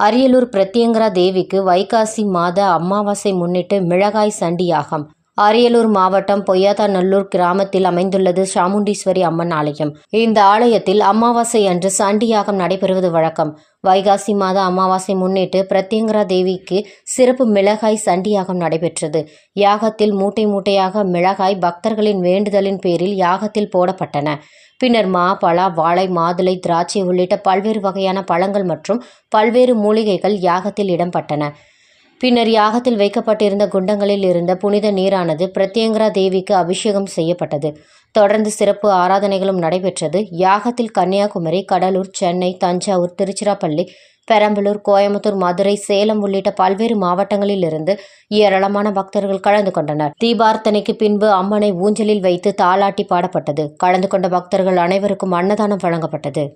அரியலூர் பிரத்யங்கரா தேவிக்கு வைகாசி மாத அமாவாசை முன்னிட்டு மிளகாய் சண்டி யாகம் அரியலூர் மாவட்டம் பொய்யாதாநல்லூர் கிராமத்தில் அமைந்துள்ளது சாமுண்டீஸ்வரி அம்மன் ஆலயம். இந்த ஆலயத்தில் அமாவாசை அன்று சண்டி யாகம் நடைபெறுவது வழக்கம். வைகாசி மாத அமாவாசை முன்னிட்டு பிரத்யங்கரா தேவிக்கு சிறப்பு மிளகாய் சண்டி யாகம் நடைபெற்றது. யாகத்தில் மூட்டை மூட்டையாக மிளகாய் பக்தர்களின் வேண்டுதலின் பேரில் யாகத்தில் போடப்பட்டன. பின்னர் மா பலா வாழை மாதுளை திராட்சை உள்ளிட்ட பல்வேறு வகையான பழங்கள் மற்றும் பல்வேறு மூலிகைகள் யாகத்தில் இடம்பட்டன பின்னர் யாகத்தில் வைக்கப்பட்டிருந்த குண்டங்களில் இருந்த புனித நீரானது பிரத்யங்கரா தேவிக்கு அபிஷேகம் செய்யப்பட்டது. தொடர்ந்து சிறப்பு ஆராதனைகளும் நடைபெற்றது. யாகத்தில் கன்னியாகுமரி கடலூர் சென்னை தஞ்சாவூர் திருச்சிராப்பள்ளி பெரம்பலூர் கோயம்புத்தூர் மதுரை சேலம் உள்ளிட்ட பல்வேறு மாவட்டங்களில் இருந்து ஏராளமான பக்தர்கள் கலந்து கொண்டனர். தீபார்த்தனைக்கு பின்பு அம்மனை ஊஞ்சலில் வைத்து தாலாட்டி பாடப்பட்டது. கலந்து கொண்ட பக்தர்கள் அனைவருக்கும் அன்னதானம் வழங்கப்பட்டது.